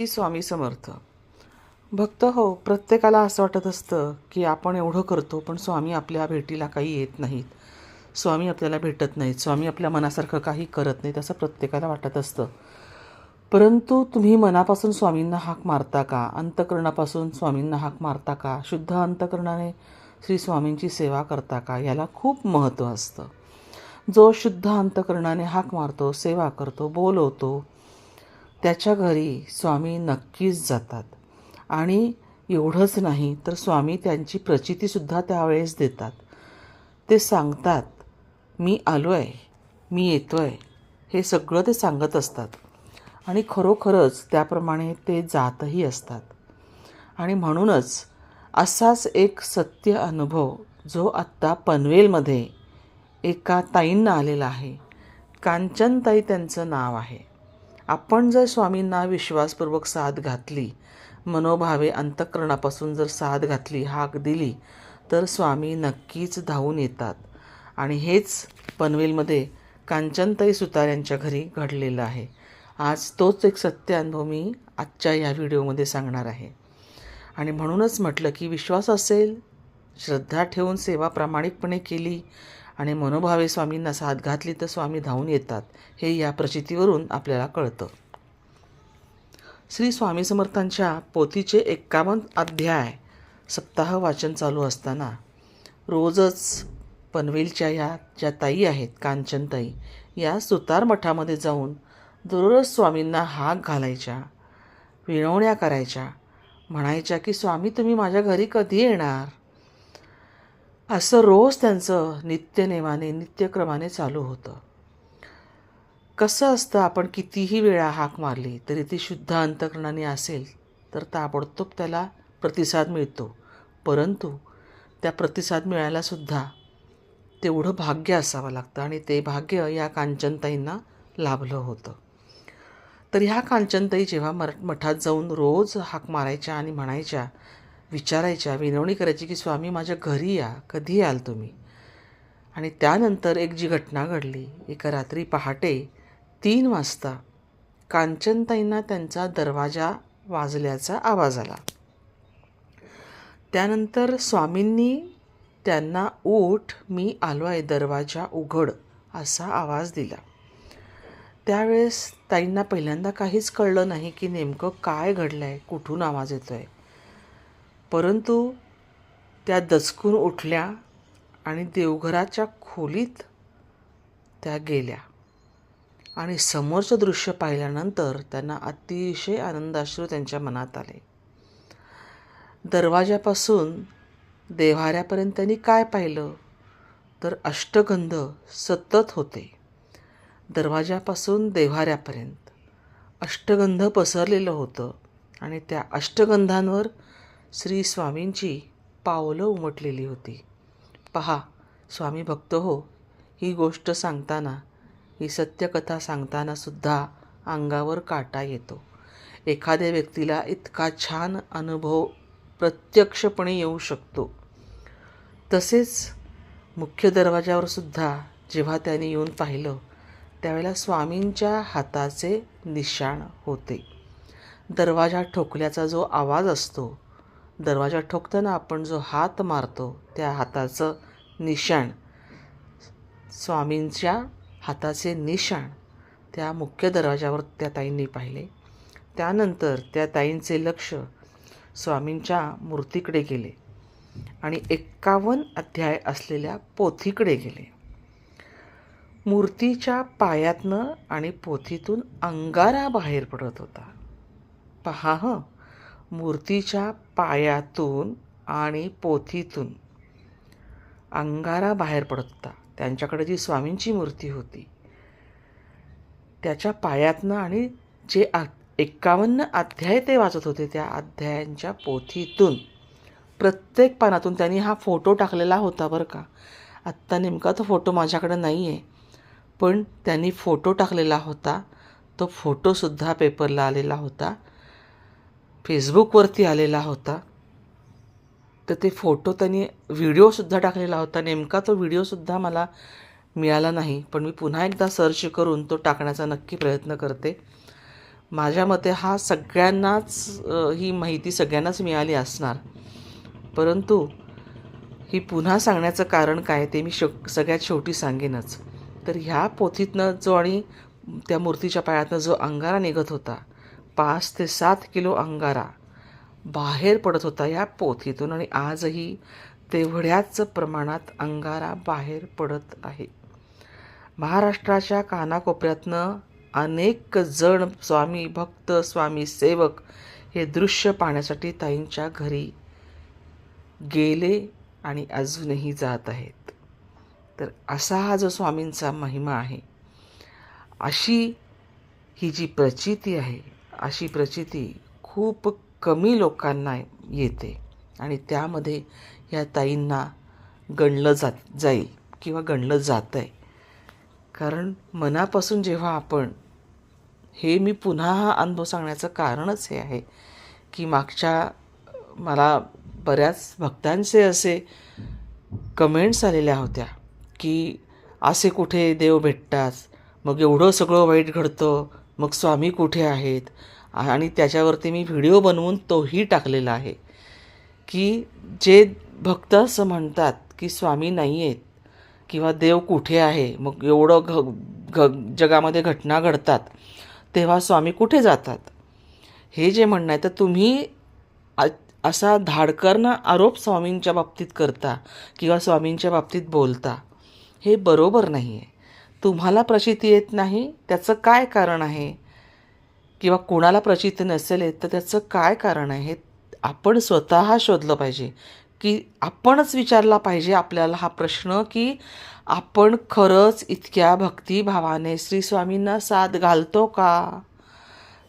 श्री स्वामी समर्थ. भक्त हो प्रत्येकाला असं वाटत असतं की आपण एवढं करतो पण स्वामी आपल्या भेटीला काही येत नाहीत. स्वामी आपल्याला भेटत नाहीत. स्वामी आपल्या मनासारखं काही करत नाहीत असं प्रत्येकाला वाटत असतं. परंतु तुम्ही मनापासून स्वामींना हाक मारता का? अंतकरणापासून स्वामींना हाक मारता का? शुद्ध अंतकरणाने श्री स्वामींची सेवा करता का? याला खूप महत्त्व असतं. जो शुद्ध अंतकरणाने हाक मारतो सेवा करतो बोलवतो त्याच्या घरी स्वामी नक्कीच जातात. आणि एवढंच नाही तर स्वामी त्यांची प्रचितीसुद्धा त्यावेळेस देतात. ते सांगतात मी आलो आहे मी येतो आहे हे सगळं ते सांगत असतात. आणि खरोखरच त्याप्रमाणे ते जातही असतात. आणि म्हणूनच असाच एक सत्य अनुभव जो आत्ता पनवेलमध्ये एका ताईंना आलेला आहे. कांचनताई त्यांचं नाव आहे. आपण जर स्वामींना विश्वासपूर्वक साथ घातली मनोभावे अंतःकरणापासून जर साथ घातली हाक दिली तर स्वामी नक्कीच धावून येतात. आणि हेच पनवेलमध्ये कांचनताई सुतार यांच्या घरी घडलेलं आहे. आज तोच एक सत्य अनुभव मी आजच्या या व्हिडिओमध्ये सांगणार आहे. आणि म्हणूनच म्हटलं की विश्वास असेल श्रद्धा ठेवून सेवा प्रामाणिकपणे केली आणि मनोभावे स्वामींना साथ घातली तर स्वामी धावून येतात हे या प्रचितीवरून आपल्याला कळतं. श्री स्वामी समर्थांच्या पोथीचे एक्कावन्न अध्याय सप्ताह वाचन चालू असताना रोजच पनवेलच्या या ज्या ताई आहेत कांचनताई या सुतार मठामध्ये जाऊन दररोज स्वामींना हाक घालायच्या विनवण्या करायच्या म्हणायच्या की स्वामी तुम्ही माझ्या घरी कधी येणार? असं रोज त्यांचं नित्यनेमाने नित्यक्रमाने चालू होतं. कसं असतं आपण कितीही वेळा हाक मारली तरी ती शुद्ध अंतकरणाने असेल तर ताबडतोब त्याला प्रतिसाद मिळतो. परंतु त्या प्रतिसाद मिळायलासुद्धा तेवढं भाग्य असावं लागतं आणि ते भाग्य या कांचनताईंना लाभलं होतं. तर ह्या कांचनताई जेव्हा मर मठात जाऊन रोज हाक मारायच्या आणि म्हणायच्या विचारायच्या विनवणी करायची की स्वामी माझ्या घरी या. कधी याल तुम्ही? आणि त्यानंतर एक जी घटना घडली. एका रात्री पहाटे तीन वाजता कांचनताईंना त्यांचा दरवाजा वाजल्याचा आवाज आला. त्यानंतर स्वामींनी त्यांना ऊठ मी आलो आहे. दरवाजा उघड असा आवाज दिला. त्यावेळेस ताईंना पहिल्यांदा काहीच कळलं नाही की नेमकं काय घडलं आहे कुठून आवाज येतो आहे परंतु त्या दचकून उठल्या आणि देवघराच्या खोलीत त्या गेल्या. आणि समोरचं दृश्य पाहिल्यानंतर त्यांना अतिशय आनंदाश्रू त्यांच्या मनात आले. दरवाजापासून देव्हाऱ्यापर्यंत त्यांनी काय पाहिलं? तर अष्टगंध सतत होते. दरवाजापासून देव्हाऱ्यापर्यंत अष्टगंध पसरलेलं होतं आणि त्या अष्टगंधांवर श्री स्वामींची पावलं उमटलेली होती. पहा स्वामी भक्त हो ही गोष्ट सांगताना ही सत्यकथा सांगतानासुद्धा अंगावर काटा येतो. एखाद्या व्यक्तीला इतका छान अनुभव प्रत्यक्षपणे येऊ शकतो. तसेच मुख्य दरवाजावर सुद्धा जेव्हा त्याने येऊन पाहिलं त्यावेळेला स्वामींच्या हाताचे निशाण होते. दरवाजा ठोकल्याचा जो आवाज असतो दरवाजा ठोकताना आपण जो हात मारतो त्या हाताचं निशाण स्वामींच्या हाताचे निशाण त्या मुख्य दरवाजावर त्या ताईंनी पाहिले. त्यानंतर त्या ताईंचे लक्ष स्वामींच्या मूर्तीकडे गेले आणि एक्कावन्न अध्याय असलेल्या पोथीकडे गेले. मूर्तीच्या पायातनं आणि पोथीतून अंगारा बाहेर पडत होता. पहा हं मूर्तीच्या पायातून आणि पोथीतून अंगारा बाहेर पडत होता. त्यांच्याकडे जी स्वामींची मूर्ती होती त्याच्या पायातनं आणि जे आ एक्कावन्न अध्याय ते वाचत होते त्या अध्यायांच्या पोथीतून प्रत्येक पानातून त्यांनी हा फोटो टाकलेला होता बरं का. आत्ता नेमका तो फोटो माझ्याकडे नाही आहे पण त्यांनी फोटो टाकलेला होता. तो फोटोसुद्धा पेपरला आलेला होता. फेसबुकवरती आलेला होता. तर ते फोटो त्यांनी व्हिडिओसुद्धा टाकलेला होता. नेमका तो व्हिडिओसुद्धा मला मिळाला नाही. पण मी पुन्हा एकदा सर्च करून तो टाकण्याचा नक्की प्रयत्न करते. माझ्या मते हा सगळ्यांनाच ही माहिती सगळ्यांनाच मिळाली असणार. परंतु ही पुन्हा सांगण्याचं कारण काय ते मी श सगळ्यात शेवटी सांगेनच. तर ह्या पोथीतनं जो आणि त्या मूर्तीच्या पायातनं जो अंगारा निघत होता पाच ते सात किलो अंगारा बाहेर पडत होता या पोथीतून आणि आजही तेवढ्याच प्रमाणात अंगारा बाहेर पडत आहे. महाराष्ट्राच्या कानाकोपऱ्यातनं अनेक जण स्वामी भक्त स्वामी सेवक हे दृश्य पाहण्यासाठी ताईंच्या घरी गेले आणि अजूनही जात आहेत. तर असा हा जो स्वामींचा महिमा आहे अशी ही जी प्रचिती आहे अशी प्रचिती खूप कमी लोकांना येते आणि त्यामध्ये या ताईंना गणलं जात जाईल किंवा गणलं जातं आहे कारण मनापासून जेव्हा आपण हे मी पुन्हा हा अनुभव सांगण्याचं कारणच हे आहे की मागच्या मला बऱ्याच भक्तांचे असे कमेंट्स आलेल्या होत्या की असे कुठे देव भेटतात मग एवढं सगळं वाईट घडतं मग स्वामी कुठे आहेत? आणि त्याच्यावरती मी व्हिडिओ बनवून तोही टाकलेला आहे. की जे भक्त असं म्हणतात की स्वामी नाही आहेत किंवा देव कुठे आहे मग एवढं घ घ जगामध्ये घटना घडतात तेव्हा स्वामी कुठे जातात? हे जे म्हणणं आहे तर तुम्ही असा धाडकरना आरोप स्वामींच्या बाबतीत करता किंवा स्वामींच्या बाबतीत बोलता हे बरोबर नाही आहे तुम्हाला प्रचिती येत नाही? त्याचं काय कारण आहे? किंवा कोणाला प्रचिती नसेल येत तर त्याचं काय कारण आहे? आपण स्वतः शोधलं पाहिजे. की आपणच विचारला पाहिजे आपल्याला हा प्रश्न की आपण खरंच इतक्या भक्तिभावाने श्रीस्वामींना साथ घालतो का?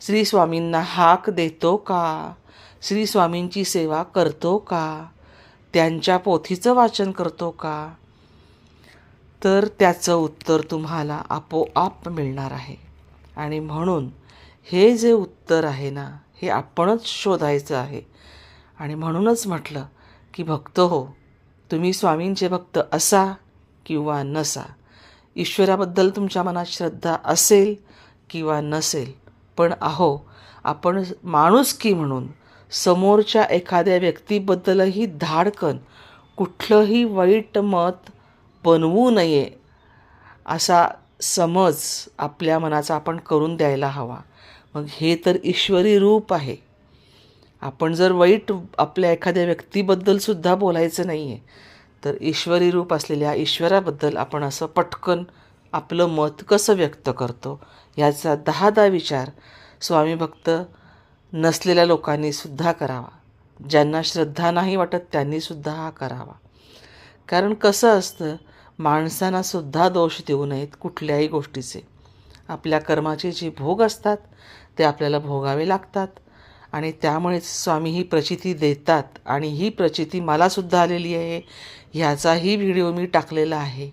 श्रीस्वामींना हाक देतो का? श्रीस्वामींची सेवा करतो का? त्यांच्या पोथीचं वाचन करतो का? तर त्याचं उत्तर तुम्हाला आपोआप मिळणार आहे. आणि म्हणून हे जे उत्तर आहे ना हे आपणच शोधायचं आहे. आणि म्हणूनच म्हटलं की भक्त हो तुम्ही स्वामींचे भक्त असा किंवा नसा. ईश्वराबद्दल तुमच्या मनात श्रद्धा असेल किंवा नसेल पण अहो आपण माणुसकी म्हणून समोरच्या एखाद्या व्यक्तीबद्दलही धाडकन कुठलंही वाईट मत बनवू नये असा समज आपल्या मनाचा आपण करून द्यायला हवा. मग हे तर ईश्वरी रूप आहे. आपण जर वाईट आपल्या एखाद्या व्यक्तीबद्दलसुद्धा बोलायचं नाही आहे तर ईश्वरी रूप असलेल्या ईश्वराबद्दल आपण असं पटकन आपलं मत कसं व्यक्त करतो याचा दहादा विचार स्वामी भक्त नसलेल्या लोकांनी सुद्धा करावा. ज्यांना श्रद्धा नाही वाटत त्यांनीसुद्धा हा करावा. कारण कसं असतं माणसांना सुद्धा दोष देऊ नयेत कुठल्याही गोष्टीचे. आपल्या कर्माचे जे भोग असतात ते आपल्याला भोगावे लागतात. आणि त्यामुळेच स्वामी ही प्रचिती देतात आणि ही प्रचिती मलासुद्धा आलेली आहे. ह्याचाही व्हिडिओ मी टाकलेला आहे.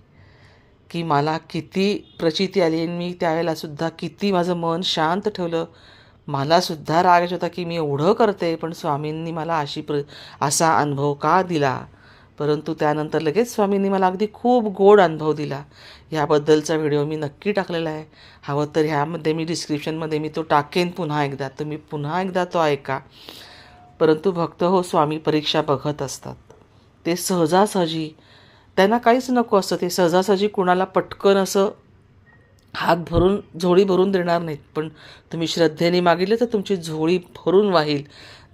की मला किती प्रचिती आली आणि मी त्यावेळेलासुद्धा किती माझं मन शांत ठेवलं. मलासुद्धा राग येत होता की मी एवढं करते पण स्वामींनी मला अशी प्र असा अनुभव का दिला? परंतु त्यानंतर लगेच स्वामींनी मला अगदी खूप गोड अनुभव दिला. ह्याबद्दलचा व्हिडिओ मी नक्की टाकलेला आहे. हवं तर ह्यामध्ये मी डिस्क्रिप्शनमध्ये मी तो टाकेन पुन्हा एकदा. तुम्ही पुन्हा एकदा तो ऐका. परंतु भक्त हो स्वामी परीक्षा बघत असतात. ते सहजासहजी त्यांना काहीच नको असतं. ते सहजासहजी कुणाला पटकन असं हात भरून झोळी भरून देणार नाहीत. पण तुम्ही श्रद्धेने मागितले तर तुमची झोळी भरून वाहील.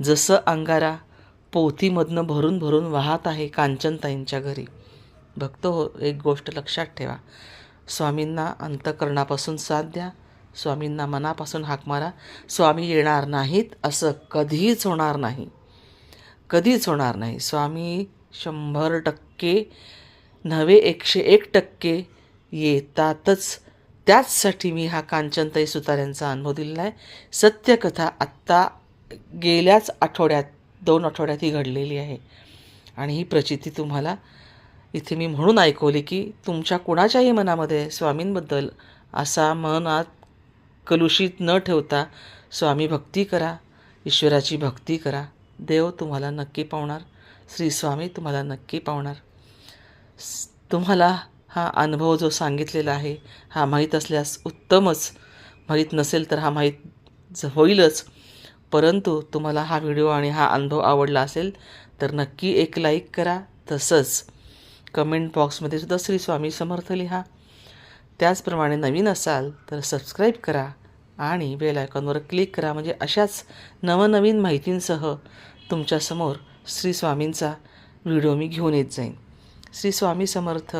जसं अंगारा पोथीमधनं भरून भरून वाहत आहे कांचनताईंच्या घरी. भक्त हो एक गोष्ट लक्षात ठेवा. स्वामींना अंतकरणापासून साथ द्या. स्वामींना मनापासून हाक मारा. स्वामी येणार नाहीत असं कधीच होणार नाही. कधीच होणार नाही. स्वामी शंभर टक्के नव्हे एकशे एक टक्के येतातच. त्याचसाठी मी हा कांचनताई सुतार यांचा अनुभव दिलेला आहे. सत्यकथा आत्ता गेल्याच आठवड्यात दोन आठवड्यात ही घडलेली आहे. आणि ही प्रचिती तुम्हाला इथे मी म्हणून ऐकवली की तुमच्या कुणाच्याही मनामध्ये स्वामींबद्दल असा मनात कलुषित न ठेवता स्वामी भक्ती करा ईश्वराची भक्ती करा. देव तुम्हाला नक्की पावणार श्री स्वामी तुम्हाला नक्की पावणार. तुम्हाला हा अनुभव जो सांगितलेला आहे हा माहीत असल्यास उत्तमच. माहीत नसेल तर हा माहीत होईलच. परंतु तुम्हाला हा व्हिडिओ आणि हा अनुभव आवडला असेल तर नक्की एक लाईक करा. तसंच कमेंट बॉक्समध्ये सुद्धा श्री स्वामी समर्थ लिहा. त्याचप्रमाणे नवीन असाल तर सबस्क्राईब करा आणि बेल आयकॉनवर क्लिक करा. म्हणजे अशाच नवनवीन माहितींसह तुमच्यासमोर श्री स्वामींचा व्हिडिओ मी घेऊन येत जाईन. श्री स्वामी समर्थ.